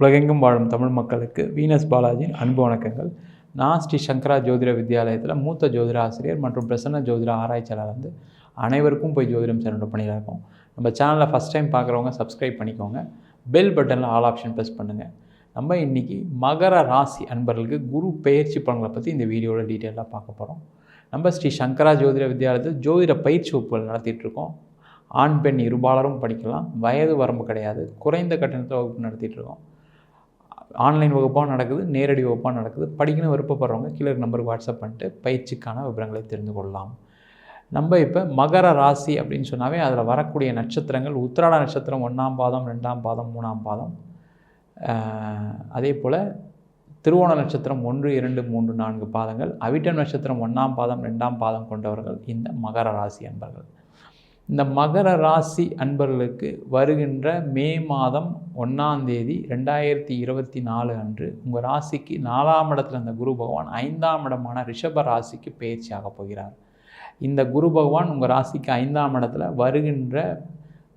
உலகெங்கும் வாழும் தமிழ் மக்களுக்கு வீனஸ் பாலாஜியின் அன்பு வணக்கங்கள். நான் ஸ்ரீ சங்கரா ஜோதிட வித்யாலயத்தில் மூத்த ஜோதிட ஆசிரியர் மற்றும் பிரசன்ன ஜோதிட ஆராய்ச்சியாளர் வந்து அனைவருக்கும் போய் ஜோதிடம் சேனல் பண்ணியில் இருக்கோம். நம்ம சேனலை ஃபஸ்ட் டைம் பார்க்குறவங்க சப்ஸ்கிரைப் பண்ணிக்கோங்க. பெல் பட்டனில் ஆல் ஆப்ஷன் ப்ரெஸ் பண்ணுங்கள் நம்ம இன்றைக்கி மகர ராசி அன்பர்களுக்கு குரு பயிற்சி பலன்களை பற்றி இந்த வீடியோவில் டீட்டெயிலாக பார்க்க போகிறோம் நம்ம ஸ்ரீ சங்கரா ஜோதிட வித்யாலயத்தில் ஜோதிட பயிற்சி வகுப்புகள் நடத்திட்டுருக்கோம் ஆண் பெண் இருபாலரும் படிக்கலாம். வயது வரம்பு கிடையாது. குறைந்த கட்டணத்தில் வகுப்பு நடத்திட்டுருக்கோம் ஆன்லைன் வகுப்பாக நடக்குது நேரடி வகுப்பாக நடக்குது. படிக்கணும் விருப்பப்படுறவங்க கீழே நம்பருக்கு வாட்ஸ்அப் பண்ணிட்டு பயிற்சிக்கான விவரங்களை தெரிந்து கொள்ளலாம். நம்ம இப்போ மகர ராசி அப்படின்னு சொன்னாவே அதில் வரக்கூடிய நட்சத்திரங்கள் உத்திராட நட்சத்திரம் ஒன்றாம் பாதம் ரெண்டாம் பாதம் மூணாம் பாதம். அதே போல் திருவோண நட்சத்திரம் ஒன்று இரண்டு மூன்று நான்கு பாதங்கள் அவிட்டம் நட்சத்திரம் ஒன்றாம் பாதம் ரெண்டாம் பாதம் கொண்டவர்கள் இந்த மகர ராசி அன்பர்கள். இந்த மகர ராசி அன்பர்களுக்கு வருகின்ற மே மாதம் ஒன்றாம் தேதி ரெண்டாயிரத்தி இருபத்தி நாலு அன்று உங்கள் ராசிக்கு நாலாம் இடத்துல இந்த குரு பகவான் ஐந்தாம் இடமான ரிஷப ராசிக்கு பயிற்சியாக போகிறார். இந்த குரு பகவான் உங்கள் ராசிக்கு ஐந்தாம் இடத்துல வருகின்ற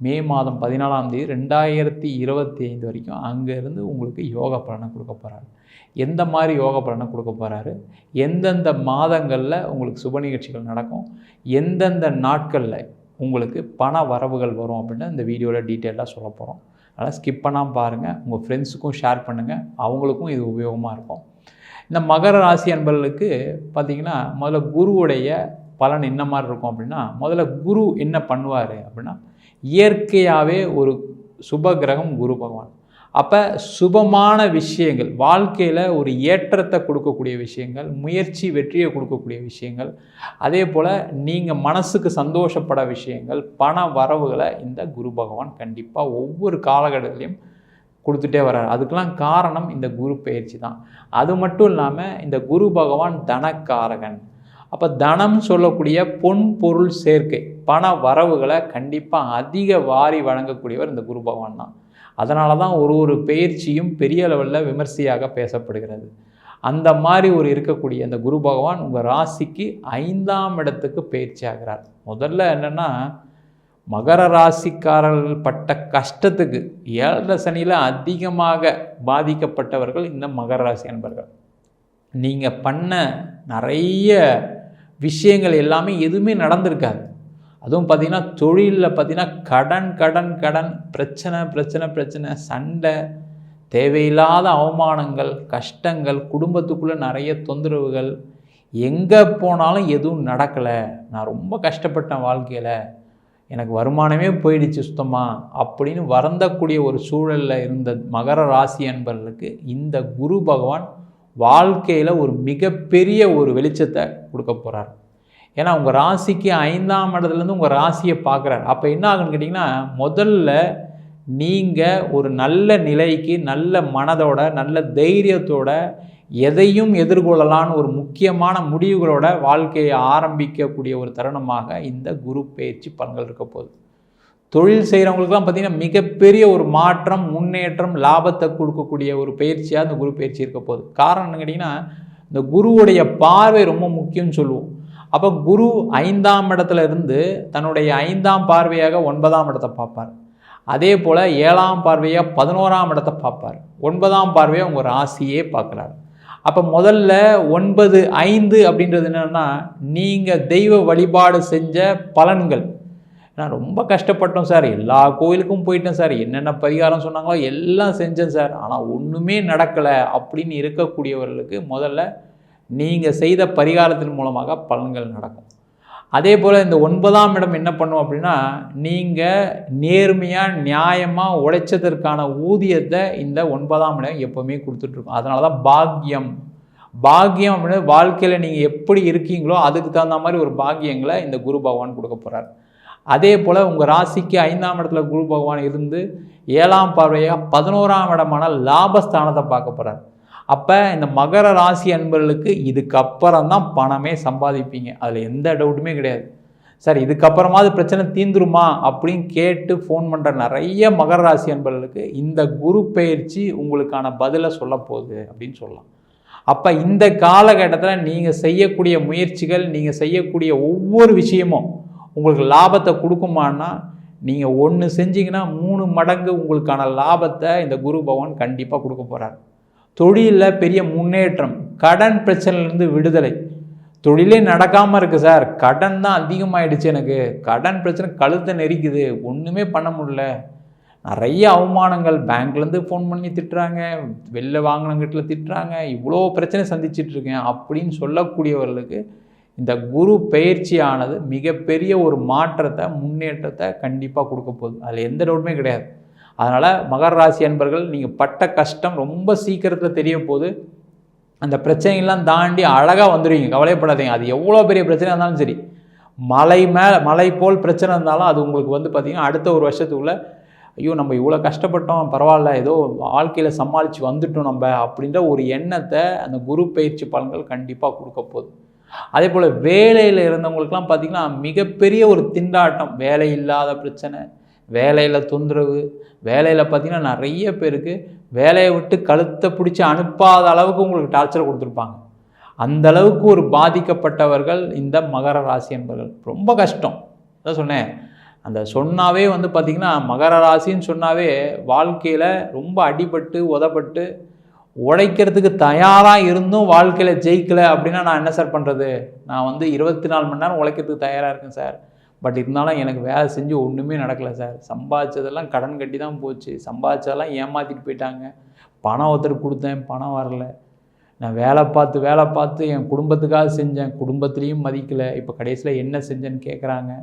மே மாதம் பதினாலாம் தேதி ரெண்டாயிரத்தி இருபத்தி ஐந்து வரைக்கும் அங்கேருந்து உங்களுக்கு யோக பலனை கொடுக்க போகிறாரு எந்த மாதிரி யோக பலனை கொடுக்க போகிறாரு எந்தெந்த மாதங்களில் உங்களுக்கு சுப நிகழ்ச்சிகள் நடக்கும்? எந்தெந்த நாட்களில் உங்களுக்கு பண வரவுகள் வரும் அப்படின்னு இந்த வீடியோவில் டீட்டெயிலாக சொல்ல போகிறோம் அதனால் ஸ்கிப் பண்ணாமல் பாருங்கள் உங்கள் ஃப்ரெண்ட்ஸுக்கும் ஷேர் பண்ணுங்கள் அவங்களுக்கும் இது உபயோகமாக இருக்கும். இந்த மகர ராசி அன்பர்களுக்கு பார்த்திங்கன்னா முதல்ல குருவுடைய பலன் என்ன மாதிரி இருக்கும் அப்படின்னா முதல்ல குரு என்ன பண்ணுவார் அப்படின்னா இயற்கையாகவே ஒரு சுப கிரகம் குரு பகவான். அப்போ சுபமான விஷயங்கள் வாழ்க்கையில் ஒரு ஏற்றத்தை கொடுக்கக்கூடிய விஷயங்கள் முயற்சி வெற்றியை கொடுக்கக்கூடிய விஷயங்கள் அதே போல் நீங்கள் மனசுக்கு சந்தோஷப்பட விஷயங்கள் பண வரவுகளை இந்த குரு பகவான் கண்டிப்பாக ஒவ்வொரு காலகட்டத்திலையும் கொடுத்துட்டே வர்றார். அதுக்கெலாம் காரணம் இந்த குரு பயிற்சி தான். அது மட்டும் இல்லாமல் இந்த குரு பகவான் தனக்காரகன். அப்போ தனம் சொல்லக்கூடிய பொன் பொருள் சேர்க்கை பண வரவுகளை கண்டிப்பாக அதிக வாரி வழங்கக்கூடியவர் இந்த குரு பகவான் தான். அதனால தான் ஒரு ஒரு பயிற்சியும் பெரிய லெவலில் விமர்சையாக பேசப்படுகிறது. அந்த மாதிரி ஒரு இருக்கக்கூடிய அந்த குரு பகவான் உங்கள் ராசிக்கு ஐந்தாம் இடத்துக்கு பயிற்சி ஆகிறார். முதல்ல என்னென்னா மகர ராசிக்காரர்கள் பட்ட கஷ்டத்துக்கு ஏழரை சனியில் அதிகமாக பாதிக்கப்பட்டவர்கள் இந்த மகர ராசி அன்பர்கள். நீங்கள் பண்ண நிறைய விஷயங்கள் எல்லாமே எதுவுமே நடந்திருக்காது. அதுவும் பார்த்திங்கன்னா தொழிலில் பார்த்திங்கன்னா கடன் கடன் கடன் பிரச்சனை பிரச்சனை பிரச்சனை சண்டை தேவையில்லாத அவமானங்கள் கஷ்டங்கள் குடும்பத்துக்குள்ளே நிறைய தொந்தரவுகள் எங்கே போனாலும் எதுவும் நடக்கலை. நான் ரொம்ப கஷ்டப்பட்டேன் வாழ்க்கையில். எனக்கு வருமானமே போயிடுச்சு சுத்தமாக அப்படின்னு வருந்தக்கூடிய ஒரு சூழலில் இருந்த மகர ராசி அன்பர்களுக்கு இந்த குரு பகவான் வாழ்க்கையில் ஒரு மிகப்பெரிய ஒரு வெளிச்சத்தை கொடுக்க போகிறார் ஏன்னா உங்கள் ராசிக்கு ஐந்தாம் இடத்துலேருந்து உங்கள் ராசியை பார்க்குறாரு. அப்போ என்ன ஆகுன்னு கேட்டிங்கன்னா முதல்ல நீங்கள் ஒரு நல்ல நிலைக்கு நல்ல மனதோட நல்ல தைரியத்தோட எதையும் எதிர்கொள்ளலான்னு ஒரு முக்கியமான முடிவுகளோட வாழ்க்கையை ஆரம்பிக்கக்கூடிய ஒரு தருணமாக இந்த குரு பயிற்சி பலன்கள் இருக்க போகுது. தொழில் செய்கிறவங்களுக்குலாம் பார்த்திங்கன்னா மிகப்பெரிய ஒரு மாற்றம் முன்னேற்றம் லாபத்தை கொடுக்கக்கூடிய ஒரு பயிற்சியாக இந்த குரு பயிற்சி இருக்க போகுது. காரணம் என்ன கேட்டிங்கன்னா இந்த குருவுடைய பார்வை ரொம்ப முக்கியம்னு சொல்லுவோம். அப்போ குரு ஐந்தாம் இடத்துல இருந்து தன்னுடைய ஐந்தாம் பார்வையாக ஒன்பதாம் இடத்தை பார்ப்பார். அதே போல் ஏழாம் பார்வையாக பதினோராம் இடத்தை பார்ப்பார். ஒன்பதாம் பார்வையாக உங்கள் ராசியே பார்க்குறாரு. அப்போ முதல்ல ஒன்பது ஐந்து அப்படின்றது என்னென்னா நீங்கள் தெய்வ வழிபாடு செஞ்ச பலன்கள். நான் ரொம்ப கஷ்டப்பட்டோம் சார். எல்லா கோயிலுக்கும் போயிட்டேன் சார். என்னென்ன பரிகாரம் சொன்னாங்களோ எல்லாம் செஞ்சேன் சார். ஆனால் ஒன்றுமே நடக்கலை அப்படின்னு இருக்கக்கூடியவர்களுக்கு முதல்ல நீங்கள் செய்த பரிகாரத்தின் மூலமாக பலன்கள் நடக்கும். அதே போல் இந்த ஒன்பதாம் இடம் என்ன பண்ணும் அப்படின்னா நீங்கள் நேர்மையாக நியாயமாக உழைச்சதற்கான ஊதியத்தை இந்த ஒன்பதாம் இடம் எப்போவுமே கொடுத்துட்ருக்கோம். அதனால தான் பாக்கியம். பாக்கியம் அப்படின்னு வாழ்க்கையில் நீங்கள் எப்படி இருக்கீங்களோ அதுக்கு தகுந்த மாதிரி ஒரு பாக்கியங்களை இந்த குரு பகவான் கொடுக்க போகிறார் அதே போல் உங்கள் ராசிக்கு ஐந்தாம் இடத்துல குரு பகவான் இருந்து ஏழாம் பார்வையாக பதினோராம் இடமான லாபஸ்தானத்தை பார்க்க போகிறார் அப்போ இந்த மகர ராசி அன்பர்களுக்கு இதுக்கப்புறம் தான் பணமே சம்பாதிப்பீங்க. அதில் எந்த டவுட்டுமே கிடையாது. சார் இதுக்கப்புறமாவது பிரச்சனை தீந்துருமா அப்படின்னு கேட்டு ஃபோன் பண்ணுற நிறைய மகர ராசி அன்பர்களுக்கு இந்த குரு பயிற்சி உங்களுக்கான பதிலை சொல்ல போகுது அப்படின்னு சொல்லலாம். அப்போ இந்த காலகட்டத்தில் நீங்கள் செய்யக்கூடிய முயற்சிகள் நீங்கள் செய்யக்கூடிய ஒவ்வொரு விஷயமும் உங்களுக்கு லாபத்தை கொடுக்குமான்னா நீங்கள் ஒன்று செஞ்சீங்கன்னா மூணு மடங்கு உங்களுக்கான லாபத்தை இந்த குரு பகவான் கண்டிப்பாக கொடுக்க போகிறார் தொழிலில் பெரிய முன்னேற்றம் கடன் பிரச்சனையிலேருந்து விடுதலை. தொழிலே நடக்காமல் இருக்குது சார். கடன் தான் அதிகமாகிடுச்சு எனக்கு. கடன் பிரச்சனை கழுத்தை நெரிக்குது. ஒன்றுமே பண்ண முடியல. நிறைய அவமானங்கள். பேங்க்லேருந்து ஃபோன் பண்ணி திட்டுறாங்க. வெளில வாங்கினங்கிட்ட திட்டுறாங்க. இவ்வளோ பிரச்சனை சந்திச்சிட்ருக்கேன் அப்படின்னு சொல்லக்கூடியவர்களுக்கு இந்த குரு பயிற்சியானது மிகப்பெரிய ஒரு மாற்றத்தை முன்னேற்றத்தை கண்டிப்பாக கொடுக்க போகுது. அதில் எந்த டவுட்டுமே கிடையாது. அதனால் மகர ராசி அன்பர்கள் நீங்கள் பட்ட கஷ்டம் ரொம்ப சீக்கிரத்தில் தெரிய போகுது. அந்த பிரச்சனைகள்லாம் தாண்டி அழகாக வந்துடுவீங்க கவலைப்படாதீங்க. அது எவ்வளோ பெரிய பிரச்சனை இருந்தாலும் சரி. மலை மேலே மலை போல் பிரச்சனை இருந்தாலும் அது உங்களுக்கு வந்து பார்த்திங்கன்னா அடுத்த ஒரு வருஷத்துக்குள்ளே ஐயோ நம்ம இவ்வளோ கஷ்டப்பட்டோம் பரவாயில்ல ஏதோ வாழ்க்கையில் சமாளித்து வந்துட்டோம் நம்ம அப்படின்ற ஒரு எண்ணத்தை அந்த குரு பயிற்சி பலன்கள் கண்டிப்பாக கொடுக்க போகுது. அதே போல் வேலையில் இருந்தவங்களுக்குலாம் பார்த்திங்கன்னா மிகப்பெரிய ஒரு திண்டாட்டம். வேலை இல்லாத பிரச்சனை வேலையில் தொந்தரவு வேலையில் பார்த்திங்கன்னா நிறைய பேருக்கு வேலையை விட்டு கழுத்தை பிடிச்சி அனுப்பாத அளவுக்கு உங்களுக்கு டார்ச்சர் கொடுத்துருப்பாங்க. அந்த அளவுக்கு ஒரு பாதிக்கப்பட்டவர்கள் இந்த மகர ராசி என்பவர்கள் ரொம்ப கஷ்டம். அதான் சொன்னேன். அந்த சொன்னாவே வந்து பார்த்திங்கன்னா மகர ராசின்னு சொன்னாவே வாழ்க்கையில் ரொம்ப அடிபட்டு உதப்பட்டு உழைக்கிறதுக்கு தயாராக இருந்தும் வாழ்க்கையில் ஜெயிக்கலை அப்படின்னா நான் என்ன சார் பண்ணுறது நான் வந்து இருபத்தி நாலு மணி நேரம் உழைக்கிறதுக்கு தயாராக இருக்கேன் சார். பட் இருந்தாலும் எனக்கு வேலை செஞ்சு ஒன்றுமே நடக்கலை சார். சம்பாதிச்சதெல்லாம் கடன் கட்டி தான் போச்சு. சம்பாதிச்சதெல்லாம் ஏமாற்றிட்டு போயிட்டாங்க. பணம் ஒருத்தருக்கு கொடுத்தேன் பணம் வரல. நான் வேலை பார்த்து வேலை பார்த்து என் குடும்பத்துக்காக செஞ்சேன். குடும்பத்துலேயும் மதிக்கலை. இப்போ கடைசியில் என்ன செஞ்சேன்னு கேட்குறாங்க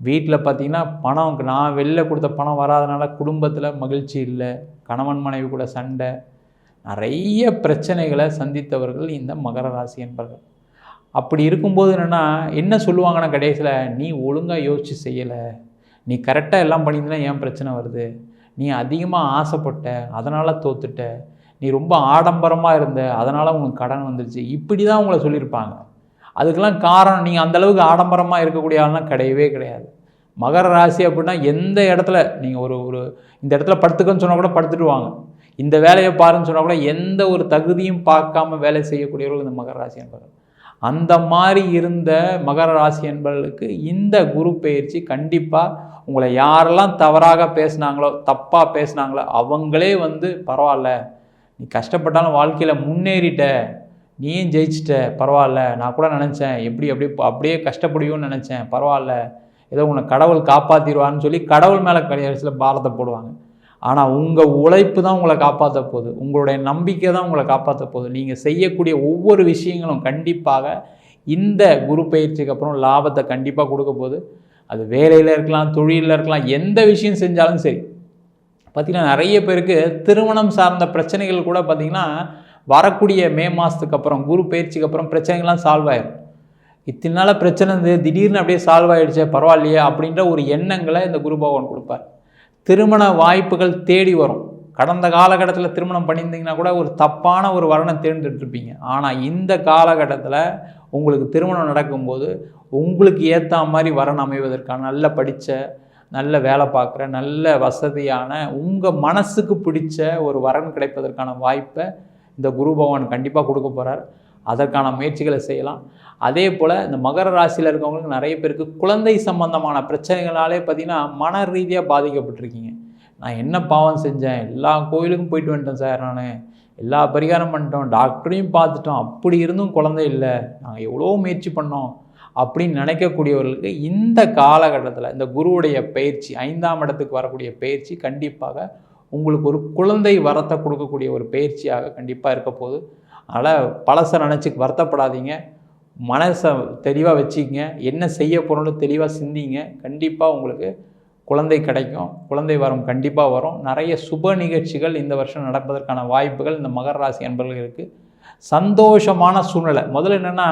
வீட்டில் பார்த்தீங்கன்னா பணம் நான் வெளில கொடுத்த பணம் வராதனால குடும்பத்தில் மகிழ்ச்சி இல்லை. கணவன் மனைவி கூட சண்டை. நிறைய பிரச்சனைகளை சந்தித்தவர்கள் இந்த மகர ராசி என்பர்கள். அப்படி இருக்கும்போது என்னென்னா என்ன சொல்லுவாங்கன்னா கடைசியில் நீ ஒழுங்காக யோசித்து செய்யலை. நீ கரெக்டாக எல்லாம் பண்ணியிருந்தா ஏன் பிரச்சனை வருது? நீ அதிகமாக ஆசைப்பட்ட அதனால் தோத்துட்ட. நீ ரொம்ப ஆடம்பரமாக இருந்த அதனால் உங்களுக்கு கடன் வந்துருச்சு. இப்படி தான் உங்களை சொல்லியிருப்பாங்க. அதுக்கெல்லாம் காரணம் நீங்கள் அந்தளவுக்கு ஆடம்பரமாக இருக்கக்கூடிய ஆள்லாம் கிடையவே கிடையாது. மகர ராசி அப்படின்னா எந்த இடத்துல நீங்கள் ஒரு ஒரு இந்த இடத்துல படுத்துக்கன்னு சொன்னால் கூட படுத்துட்டு வாங்க இந்த வேலையை பாருன்னு சொன்னால் கூட எந்த ஒரு தகுதியும் பார்க்காம வேலை செய்யக்கூடியவர்கள் இந்த மகர ராசி என்பவர்கள். அந்த மாதிரி இருந்த மகர ராசி என்பவர்களுக்கு இந்த குரு பயிற்சி கண்டிப்பாக உங்களை யாரெல்லாம் தவறாக பேசுனாங்களோ தப்பாக பேசினாங்களோ அவங்களே வந்து பரவாயில்ல. நீ கஷ்டப்பட்டாலும் வாழ்க்கையில் முன்னேறிட்ட. நீயும் ஜெயிச்சிட்ட. பரவாயில்ல. நான் கூட நினச்சேன். எப்படி எப்படி அப்படியே கஷ்டப்படுவோன்னு நினச்சேன். பரவாயில்ல. ஏதோ உன்னை கடவுள் காப்பாற்றிடுவான்னு சொல்லி கடவுள் மேலே கடைசியில் பாரத்தை போடுவாங்க. ஆனால் உங்கள் உழைப்பு தான் உங்களை காப்பாற்ற போகுது. உங்களுடைய நம்பிக்கை தான் உங்களை காப்பாற்ற போகுது. நீங்கள் செய்யக்கூடிய ஒவ்வொரு விஷயங்களும் கண்டிப்பாக இந்த குரு பயிற்சிக்கு அப்புறம் லாபத்தை கண்டிப்பாக கொடுக்க போகுது. அது வேலையில் இருக்கலாம் தொழிலில் இருக்கலாம் எந்த விஷயம் செஞ்சாலும் சரி. பார்த்திங்கன்னா நிறைய பேருக்கு திருமணம் சார்ந்த பிரச்சனைகள் கூட பார்த்திங்கன்னா வரக்கூடிய மே மாதத்துக்கு அப்புறம் குரு பயிற்சிக்கு அப்புறம் பிரச்சனைகள்லாம் சால்வ் ஆயிடும் இத்தனை நாள் பிரச்சனை இருந்து திடீர்னு அப்படியே சால்வ் ஆகிடுச்சே பரவாயில்லையே அப்படின்ற ஒரு எண்ணங்களை இந்த குரு பகவான் கொடுப்பார். திருமண வாய்ப்புகள் தேடி வரும். கடந்த காலகட்டத்தில் திருமணம் பண்ணியிருந்தீங்கன்னா கூட ஒரு தப்பான ஒரு வரனை தேர்ந்தெடுத்துருப்பீங்க. ஆனால் இந்த காலகட்டத்தில் உங்களுக்கு திருமணம் நடக்கும்போது உங்களுக்கு ஏற்ற மாதிரி வரன் அமைவதற்கான நல்ல படித்த நல்ல வேலை பார்க்குற நல்ல வசதியான உங்கள் மனசுக்கு பிடிச்ச ஒரு வரன் கிடைப்பதற்கான வாய்ப்பை இந்த குரு பகவான் கண்டிப்பாக கொடுக்க போகிறார் அதற்கான முயற்சிகளை செய்யலாம். அதே போல் இந்த மகர ராசியில் இருக்கவங்களுக்கு நிறைய பேருக்கு குழந்தை சம்பந்தமான பிரச்சனைகளாலே பார்த்திங்கன்னா மன ரீதியாக பாதிக்கப்பட்டிருக்கீங்க. நான் என்ன பாவம் செஞ்சேன்? எல்லா கோயிலுக்கும் போயிட்டு வந்துட்டேன் சார் நான். எல்லா பரிகாரம் பண்ணிட்டோம். டாக்டரையும் பார்த்துட்டோம். அப்படி இருந்தும் குழந்தை இல்லை. நாங்கள் எவ்வளோ முயற்சி பண்ணோம் அப்படின்னு நினைக்கக்கூடியவர்களுக்கு இந்த காலகட்டத்தில் இந்த குருவுடைய பயிற்சி ஐந்தாம் இடத்துக்கு வரக்கூடிய பயிற்சி கண்டிப்பாக உங்களுக்கு ஒரு குழந்தை வரத்தை கொடுக்கக்கூடிய ஒரு பயிற்சியாக கண்டிப்பாக இருக்க போகுது. அதனால் பழசை நினச்சி வருத்தப்படாதீங்க. மனசை தெளிவாக வச்சுக்கங்க. என்ன செய்ய போகிறோன்னு தெளிவாக சிந்திங்க. கண்டிப்பாக உங்களுக்கு குழந்தை கிடைக்கும். குழந்தை வரம் கண்டிப்பாக வரும். நிறைய சுப நிகழ்ச்சிகள் இந்த வருஷம் நடப்பதற்கான வாய்ப்புகள் இந்த மகர ராசி அன்பர்கள் இருக்குது சந்தோஷமான சூழ்நிலை. முதல்ல என்னென்னா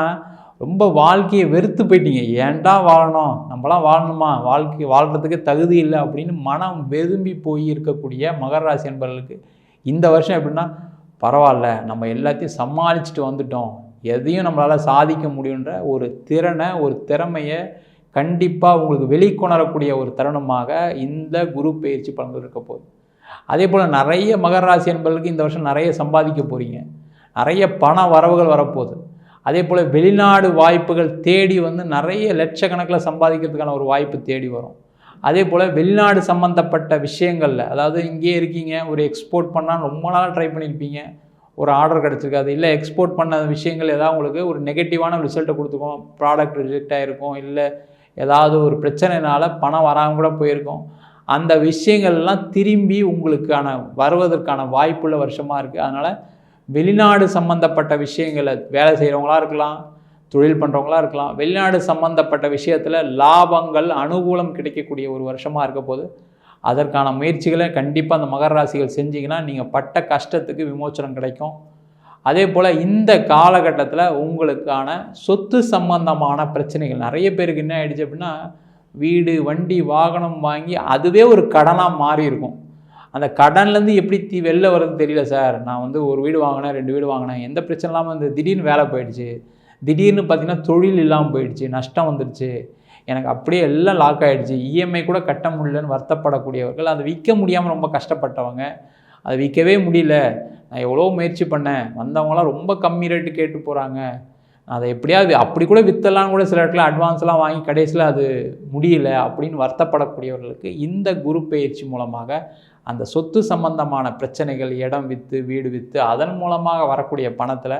ரொம்ப வாழ்க்கையை வெறுத்து போயிட்டீங்க. ஏன்டா வாழணும்? நம்மளாம் வாழணுமா? வாழ்க்கை வாழ்கிறதுக்கு தகுதி இல்லை அப்படின்னு மனம் வெதும்பி போய் இருக்கக்கூடிய மகர ராசி அன்பர்களுக்கு இந்த வருஷம் எப்படின்னா பரவாயில்ல நம்ம எல்லாத்தையும் சமாளிச்சுட்டு வந்துட்டோம். எதையும் நம்மளால் சாதிக்க முடியுன்ற ஒரு திறனை ஒரு திறமையை கண்டிப்பாக உங்களுக்கு வெளிக்கொணரக்கூடிய ஒரு தருணமாக இந்த குரு பயிற்சி பலன்கள் இருக்க போகுது. அதே போல் நிறைய மகராசி என்பதற்கு என்பவர்களுக்கு இந்த வருஷம் நிறைய சம்பாதிக்க போகிறீங்க நிறைய பண வரவுகள் வரப்போகுது. அதே போல் வெளிநாடு வாய்ப்புகள் தேடி வந்து நிறைய லட்சக்கணக்கில் சம்பாதிக்கிறதுக்கான ஒரு வாய்ப்பு தேடி வரும். அதே போல் வெளிநாடு சம்மந்தப்பட்ட விஷயங்களில் அதாவது இங்கேயே இருக்கீங்க ஒரு எக்ஸ்போர்ட் பண்ணால் ரொம்ப நாளாக ட்ரை பண்ணியிருப்பீங்க ஒரு ஆர்டர் கிடச்சிருக்காது. இல்லை எக்ஸ்போர்ட் பண்ண விஷயங்கள் ஏதாவது உங்களுக்கு ஒரு நெகட்டிவான ரிசல்ட்டை கொடுத்துக்கும் ப்ராடக்ட் ரிஜெக்ட் ஆகிருக்கும் இல்லை ஏதாவது ஒரு பிரச்சனைனால பணம் வராமல் கூட போயிருக்கோம். அந்த விஷயங்கள்லாம் திரும்பி உங்களுக்கான வருவதற்கான வாய்ப்புள்ள வருஷமாக இருக்குது அதனால் வெளிநாடு சம்மந்தப்பட்ட விஷயங்களை வேலை செய்கிறவங்களா இருக்கலாம் தொழில் பண்ணுறவங்களா இருக்கலாம். வெளிநாடு சம்மந்தப்பட்ட விஷயத்தில் லாபங்கள் அனுகூலம் கிடைக்கக்கூடிய ஒரு வருஷமாக இருக்க போது அதற்கான முயற்சிகளை கண்டிப்பாக அந்த மகர ராசிகள் செஞ்சிங்கன்னா நீங்கள் பட்ட கஷ்டத்துக்கு விமோச்சனம் கிடைக்கும். அதே போல் இந்த காலகட்டத்தில் உங்களுக்கான சொத்து சம்பந்தமான பிரச்சனைகள். நிறைய பேருக்கு என்ன ஆகிடுச்சு அப்படின்னா வீடு வண்டி வாகனம் வாங்கி அதுவே ஒரு கடனாக மாறி இருக்கும். அந்த கடன்லேருந்து எப்படி தீ வெளில வர்றது தெரியல சார். நான் வந்து ஒரு வீடு வாங்கினேன் ரெண்டு வீடு வாங்கினேன். எந்த பிரச்சனை இல்லாமல் இந்த திடீர்னு வேலை போயிடுச்சு. திடீர்னு பார்த்திங்கன்னா தொழில் இல்லாமல் போயிடுச்சு நஷ்டம் வந்துடுச்சு எனக்கு அப்படியே எல்லாம் லாக் ஆகிடுச்சு இஎம்ஐ கூட கட்ட முடியலன்னு வருத்தப்படக்கூடியவர்கள் அதை விற்க முடியாமல் ரொம்ப கஷ்டப்பட்டவங்க அதை விற்கவே முடியல. நான் எவ்வளோ முயற்சி பண்ணேன். வந்தவங்களாம் ரொம்ப கம்மி ரேட்டு கேட்டு போகிறாங்க அதை எப்படியாவது அப்படி கூட விற்றலான்னு கூட சில இடத்துல அட்வான்ஸ்லாம் வாங்கி கடைசியில் அது முடியல அப்படின்னு வருத்தப்படக்கூடியவர்களுக்கு இந்த குரு பயிற்சி மூலமாக அந்த சொத்து சம்பந்தமான பிரச்சனைகள் இடம் விற்று வீடு விற்று அதன் மூலமாக வரக்கூடிய பணத்தில்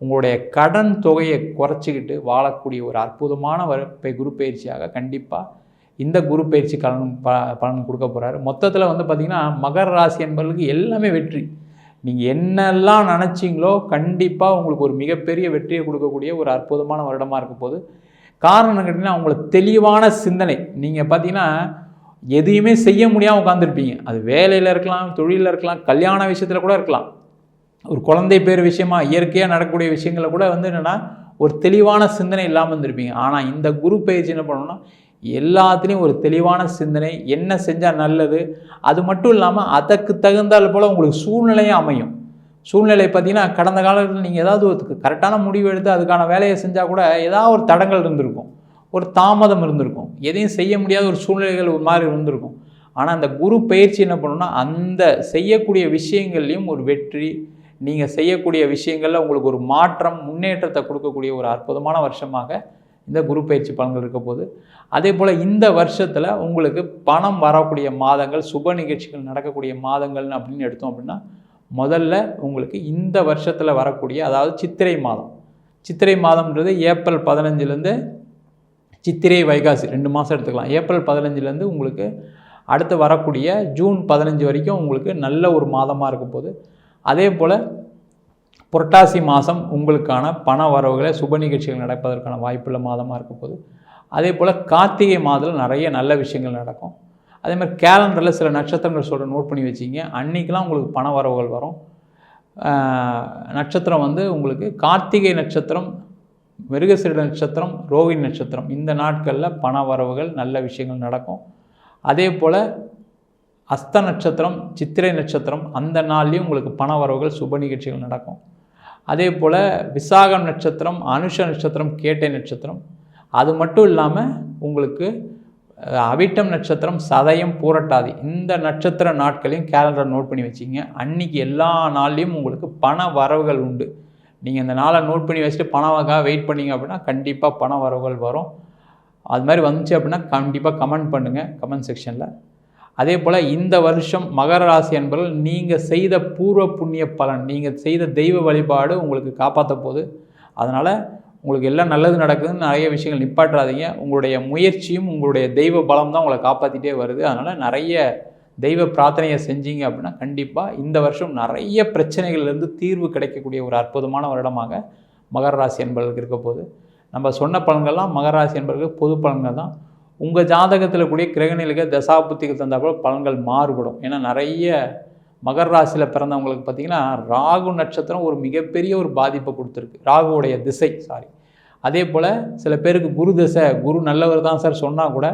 உங்களுடைய கடன் தொகையை குறைச்சிக்கிட்டு வாழக்கூடிய ஒரு அற்புதமான வரப்பை குரு பயிற்சியாக கண்டிப்பாக இந்த குரு பயிற்சி கலன் ப பலன் கொடுக்க போகிறாரு மொத்தத்தில் வந்து பார்த்திங்கன்னா மகர ராசி என்பவர்களுக்கு எல்லாமே வெற்றி. நீங்கள் என்னெல்லாம் நினச்சிங்களோ கண்டிப்பாக உங்களுக்கு ஒரு மிகப்பெரிய வெற்றியை கொடுக்கக்கூடிய ஒரு அற்புதமான வருடமாக இருக்க போது காரணம் கேட்டிங்கன்னா உங்களுக்கு தெளிவான சிந்தனை. நீங்கள் பார்த்தீங்கன்னா எதையுமே செய்ய முடியாமல் உட்காந்துருப்பீங்க அது வேலையில் இருக்கலாம் தொழிலில் இருக்கலாம் கல்யாண விஷயத்தில் கூட இருக்கலாம். ஒரு குழந்தை பேர் விஷயமா இயற்கையாக நடக்கக்கூடிய விஷயங்களை கூட வந்து என்னென்னா ஒரு தெளிவான சிந்தனை இல்லாமல் இருந்திருப்பீங்க. ஆனால் இந்த குரு பயிற்சி என்ன பண்ணணும்னா எல்லாத்துலேயும் ஒரு தெளிவான சிந்தனை என்ன செஞ்சால் நல்லது அது மட்டும் இல்லாமல் அதற்கு தகுந்தால் போல் உங்களுக்கு சூழ்நிலையும் அமையும். சூழ்நிலை பார்த்தீங்கன்னா கடந்த காலத்தில் நீங்கள் ஏதாவது ஒரு கரெக்டான முடிவு எடுத்து அதுக்கான வேலையை செஞ்சால் கூட ஏதாவது ஒரு தடங்கள் இருந்திருக்கும். ஒரு தாமதம் இருந்திருக்கும். எதையும் செய்ய முடியாத ஒரு சூழ்நிலைகள் ஒரு மாதிரி இருந்திருக்கும். ஆனால் அந்த குரு பயிற்சி என்ன பண்ணணும்னா அந்த செய்யக்கூடிய விஷயங்கள்லையும் ஒரு வெற்றி நீங்கள் செய்யக்கூடிய விஷயங்களில் உங்களுக்கு ஒரு மாற்றம் முன்னேற்றத்தை கொடுக்கக்கூடிய ஒரு அற்புதமான வருஷமாக இந்த குரு பயிற்சி பலன்கள் இருக்க போது. அதே போல் இந்த வருஷத்தில் உங்களுக்கு பணம் வரக்கூடிய மாதங்கள் சுப நிகழ்ச்சிகள் நடக்கக்கூடிய மாதங்கள்னு அப்படின்னு எடுத்தோம் அப்படின்னா முதல்ல உங்களுக்கு இந்த வருஷத்தில் வரக்கூடிய அதாவது சித்திரை மாதம். சித்திரை மாதம்ன்றது ஏப்ரல் பதினஞ்சுலேருந்து சித்திரை வைகாசி ரெண்டு மாதம் எடுத்துக்கலாம். ஏப்ரல் பதினஞ்சுலேருந்து உங்களுக்கு அடுத்து வரக்கூடிய ஜூன் பதினஞ்சு வரைக்கும் உங்களுக்கு நல்ல ஒரு மாதமாக இருக்கும் போது அதே போல் புரட்டாசி மாதம் உங்களுக்கான பண வரவுகளை சுப நிகழ்ச்சிகள் நடப்பதற்கான வாய்ப்புள்ள மாதமாக இருக்க போது அதே போல் கார்த்திகை மாதத்தில் நிறைய நல்ல விஷயங்கள் நடக்கும். அதே மாதிரி கேலண்டரில் சில நட்சத்திரங்கள் சொல்கிற நோட் பண்ணி வச்சிங்க. அன்றைக்கெலாம் உங்களுக்கு பண வரவுகள் வரும். நட்சத்திரம் வந்து உங்களுக்கு கார்த்திகை நட்சத்திரம் மிருகசீட நட்சத்திரம் ரோகிணி நட்சத்திரம் இந்த நாட்களில் பண வரவுகள் நல்ல விஷயங்கள் நடக்கும். அதே போல் அஸ்த நட்சத்திரம் சித்திரை நட்சத்திரம் அந்த நாள்லேயும் உங்களுக்கு பண வரவுகள் சுப நிகழ்ச்சிகள் நடக்கும். அதே போல் விசாகம் நட்சத்திரம் அனுஷ நட்சத்திரம் கேட்டை நட்சத்திரம். அது மட்டும் இல்லாமல் உங்களுக்கு அவிட்டம் நட்சத்திரம் சதயம் பூரட்டாதி இந்த நட்சத்திர நாட்களையும் கேலண்டர் நோட் பண்ணி வச்சிங்க. அன்றைக்கி எல்லா நாள்லேயும் உங்களுக்கு பண வரவுகள் உண்டு. நீங்கள் இந்த நாளை நோட் பண்ணி வச்சுட்டு பணவாக வெயிட் பண்ணிங்க அப்படின்னா கண்டிப்பாக பண வரவுகள் வரும். அது மாதிரி வந்துச்சு அப்படின்னா கண்டிப்பாக கமெண்ட் பண்ணுங்கள் கமெண்ட் செக்ஷனில் அதே போல் இந்த வருஷம் மகர ராசி என்பவர்கள் நீங்கள் செய்த பூர்வ புண்ணிய பலன் நீங்கள் செய்த தெய்வ வழிபாடு உங்களுக்கு காப்பாற்ற போது அதனால் உங்களுக்கு எல்லாம் நல்லது நடக்குதுன்னு நிறைய விஷயங்கள் நிப்பாட்டுறாதீங்க. உங்களுடைய முயற்சியும் உங்களுடைய தெய்வ பலம் தான் உங்களை காப்பாற்றிட்டே வருது. அதனால் நிறைய தெய்வ பிரார்த்தனையை செஞ்சீங்க அப்படின்னா கண்டிப்பாக இந்த வருஷம் நிறைய பிரச்சனைகள்லேருந்து தீர்வு கிடைக்கக்கூடிய ஒரு அற்புதமான வருடமாக மகர ராசி என்பவர்களுக்கு இருக்க போது நம்ம சொன்ன பலன்கள்லாம் மகர ராசி என்பவர்களுக்கு பொது பலன்கள் தான். உங்கள் ஜாதகத்தில் கூடிய கிரகநிலைகள் தசாபுத்திக்கு தந்தால் கூட பலன்கள் மாறுபடும். ஏன்னா நிறைய மகர ராசியில் பிறந்தவங்களுக்கு பார்த்திங்கன்னா ராகு நட்சத்திரம் ஒரு மிகப்பெரிய ஒரு பாதிப்பை கொடுத்துருக்கு. ராகுவுடைய திசை சாரி அதே போல் சில பேருக்கு குரு திசை குரு நல்லவர் தான் சார் சொன்னால் கூட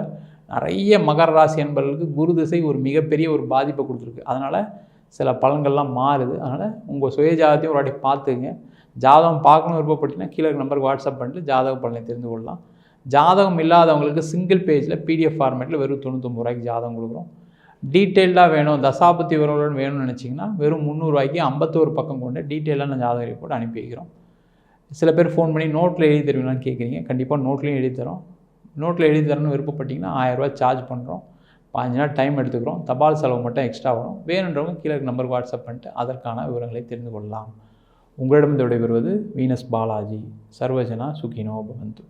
நிறைய மகர ராசி என்பவர்களுக்கு குரு திசை ஒரு மிகப்பெரிய ஒரு பாதிப்பை கொடுத்துருக்கு. அதனால் சில பலன்கள்லாம் மாறுது. அதனால் உங்கள் சுய ஜாதகத்தையும் ஒரு வாட்டி பார்த்துங்க ஜாதகம் பார்க்கணும் விருப்பப்பட்டீங்கன்னா கீழே நம்பருக்கு வாட்ஸ்அப் பண்ணிட்டு ஜாதக பலனை தெரிந்து கொள்ளலாம். ஜாதகம் இல்லாதவங்களுக்கு சிங்கிள் பேஜில் பிடிஎஃப் ஃபார்மேட்டில் வெறும் தொண்ணூத்தொம்பது ரூபாய்க்கு ஜாதகம் கொடுக்குறோம். டீட்டெயில்டாக வேணும் தசாபத்தி விவரங்களுடன் வேணும்னு நினச்சிங்கன்னா வெறும் முந்நூறுரூவாய்க்கு ஐம்பத்தோரு பக்கம் கொண்டு டீட்டெயிலாக நான் ஜாதக ரிப்போர்ட் அனுப்பி வைக்கிறோம். சில பேர் ஃபோன் பண்ணி நோட்டில் எழுதி தருவீங்களான்னு கேட்குறீங்க கண்டிப்பாக நோட்லேயும் எழுதி தரோம். நோட்டில் எழுதி தரணும்னு விருப்பப்பட்டிங்கன்னா ஆயிரரூவா சார்ஜ் பண்ணுறோம் பாஞ்சு நாள் டைம் எடுத்துக்கிறோம். தபால் செலவு மட்டும் எக்ஸ்ட்ரா வரும். வேணுன்றவங்க கீழே நம்பர் நம்பருக்கு வாட்ஸ்அப் பண்ணிட்டு அதற்கான விவரங்களை தெரிந்து கொள்ளலாம். உங்களிடம் விடைபெறுவது வீனஸ் பாலாஜி. சர்வஜனா சுகினோ பவந்து.